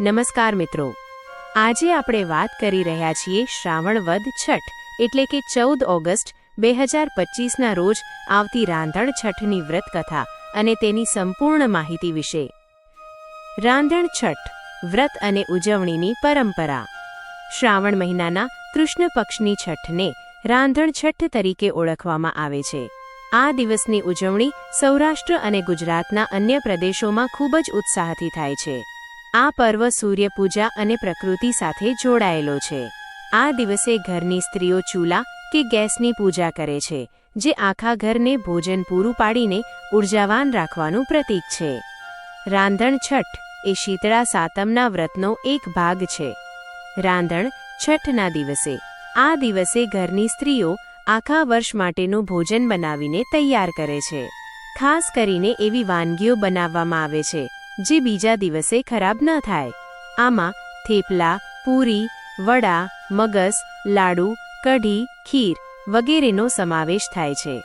નમસ્કાર મિત્રો. આજે આપણે વાત કરી રહ્યા છીએ શ્રાવણ વદ છઠ, એટલે કે ચૌદ ઓગસ્ટ, બે હજાર પચીસના રોજ આવતી રાંધણ છઠની વ્રત કથા અને તેની સંપૂર્ણ માહિતી વિશે. રાંધણ છઠ, વ્રત અને ઉજવણીની પરંપરા. શ્રાવણ મહિનાના કૃષ્ણ પક્ષની છઠને રાંધણ છઠ તરીકે ઓળખવામાં આવે છે. આ દિવસની ઉજવણી સૌરાષ્ટ્ર અને ગુજરાતના અન્ય પ્રદેશોમાં ખૂબ જ ઉત્સાહથી થાય છે. આ પર્વ સૂર્યપૂજા અને પ્રકૃતિ સાથે જોડાયેલો છે. આ દિવસે ઘરની સ્ત્રીઓ ચૂલા કે ગેસની પૂજા કરે છે, જે આખા ઘરને ભોજન પૂરું પાડીને ઉર્જાવાન રાખવાનું પ્રતીક છે. રાંધણ છઠ એ શીતળા સાતમના વ્રતનો એક ભાગ છે. રાંધણ છઠના દિવસે, આ દિવસે ઘરની સ્ત્રીઓ આખા વર્ષ માટેનું ભોજન બનાવીને તૈયાર કરે છે. ખાસ કરીને એવી વાનગીઓ બનાવવામાં આવે છે જે બીજા દિવસે ખરાબ ન થાય. આમાં થેપલા, પૂરી, વડા, મગસ, લાડુ, કઢી, ખીર વગેરેનો સમાવેશ થાય છે.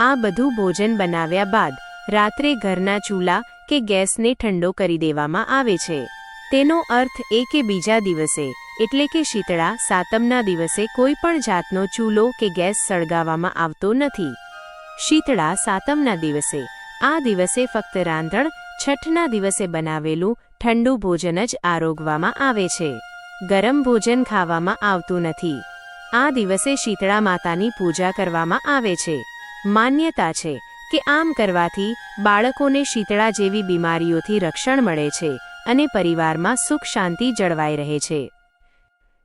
આ બધું ભોજન બનાવ્યા બાદ રાત્રે ઘરના ચૂલા કે ગેસને ઠંડો કરી દેવામાં આવે છે. તેનો અર્થ એ કે બીજા દિવસે, એટલે કે શીતળા સાતમના દિવસે કોઈ પણ જાતનો ચૂલો કે ગેસ સળગાવવામાં આવતો નથી. શીતળા સાતમના દિવસે, આ દિવસે ફક્ત રાંધણ છઠના દિવસે બનાવેલું ઠંડુ ભોજન જ આરોગવામાં આવે છે. ગરમ ભોજન ખાવામાં આવતું નથી. આ દિવસે શીતળા માતાની પૂજા કરવામાં આવે છે. માન્યતા છે કે આમ કરવાથી બાળકોને શીતળા જેવી બીમારીઓથી રક્ષણ મળે છે અને પરિવારમાં સુખ શાંતિ જળવાઈ રહે છે.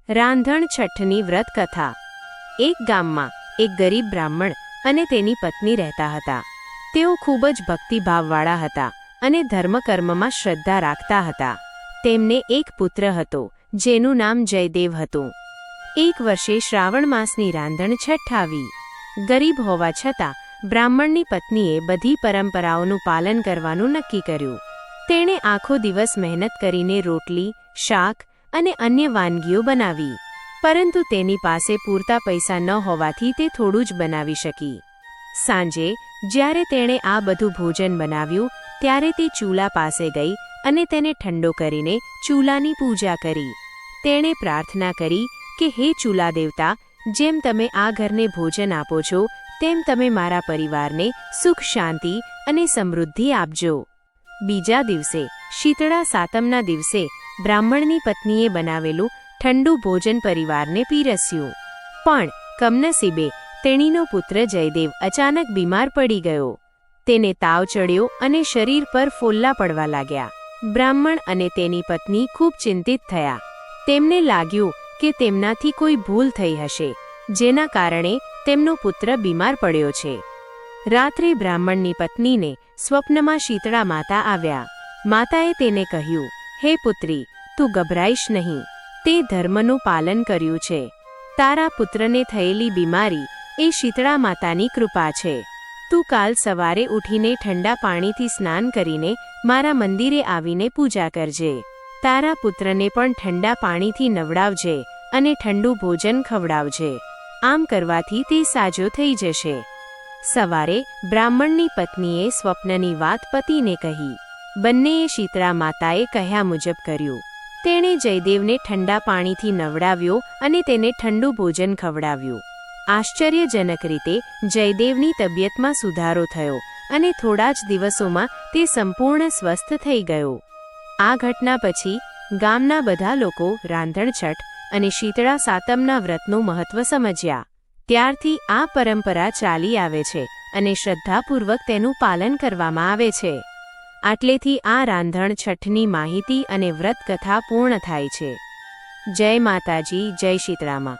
રાંધણ છઠ્ઠની વ્રત કથા. એક ગામમાં એક ગરીબ બ્રાહ્મણ અને તેની પત્ની રહેતા હતા. તેઓ ખૂબ જ ભક્તિભાવવાળા હતા. અને ધર્મકર્મમાં શ્રદ્ધા રાખતા હતા. તેમને એક પુત્ર હતો, જેનું નામ જયદેવ હતું. એક વર્ષે શ્રાવણ માસની રાંધણ છઠ્ઠાવી ગરીબ હોવા છતાં, બ્રાહ્મણની પત્નીએ બધી પરંપરાઓનું પાલન કરવાનું નક્કી કર્યું. તેણે આખો દિવસ મહેનત કરીને રોટલી, શાક અને અન્ય વાનગીઓ બનાવી. પરંતુ તેની પાસે પૂરતા પૈસા ન હોવાથી તે થોડું જ બનાવી શકી. સાંજે, જ્યારે તેણે આ બધું ભોજન બનાવ્યું ત્યારે તે ચૂલા પાસે ગઈ અને તેને ઠંડો કરીને ચૂલાની પૂજા કરી. તેણે પ્રાર્થના કરી કે, હે ચૂલા દેવતા જેમ તમે આ ઘરને ભોજન આપો છો, તેમ તમે મારા પરિવારને સુખ, શાંતિ અને સમૃદ્ધિ આપજો. બીજા દિવસે, શીતળા સાતમના દિવસે, બ્રાહ્મણની પત્નીએ બનાવેલું ઠંડુ ભોજન પરિવારને પીરસ્યું. પણ કમનસીબે તેણીનો પુત્ર જયદેવ અચાનક બીમાર પડી ગયો. તેને તાવ ચડ્યો અને શરીર પર ફોલ્લા પડવા લાગ્યા. બ્રાહ્મણ અને તેની પત્ની ખૂબ ચિંતિત થયા. તેમને લાગ્યું કે તેમનાથી કોઈ ભૂલ થઈ હશે, જેના કારણે તેમનો પુત્ર બીમાર પડ્યો છે. રાત્રે બ્રાહ્મણની પત્નીને સ્વપ્નમાં શીતળા માતા આવ્યા. માતાએ તેને કહ્યું, હે પુત્રી, તું ગભરાઈશ નહીં. તે ધર્મનું પાલન કર્યું છે. તારા પુત્રને થયેલી બીમારી એ શીતળા માતાની કૃપા છે. તું કાલ સવારે ઉઠીને ઠંડા પાણીથી સ્નાન કરીને મારા મંદિરે આવીને પૂજા કરજે. તારા પુત્રને પણ ઠંડા પાણીથી નવડાવજે અને ઠંડુ ભોજન ખવડાવજે. આમ કરવાથી તે સાજો થઈ જશે. સવારે બ્રાહ્મણની પત્નીએ સ્વપ્નની વાત પતિને કહી. બંનેએ શીતળા માતાએ કહ્યા મુજબ કર્યું. તેણે જયદેવને ઠંડા પાણીથી નવડાવ્યો અને તેને ઠંડુ ભોજન ખવડાવ્યું. આશ્ચર્યજનક રીતે જયદેવની તબિયતમાં સુધારો થયો અને થોડા જ દિવસોમાં તે સંપૂર્ણ સ્વસ્થ થઈ ગયો. આ ઘટના પછી ગામના બધા લોકો રાંધણછઠ અને શીતળા સાતમના વ્રતનું મહત્વ સમજ્યા. ત્યારથી આ પરંપરા ચાલી આવે છે અને શ્રદ્ધાપૂર્વક તેનું પાલન કરવામાં આવે છે. આટલેથી આ રાંધણ છઠની માહિતી અને વ્રત કથા પૂર્ણ થાય છે. જય માતાજી, જય શીતળામાં.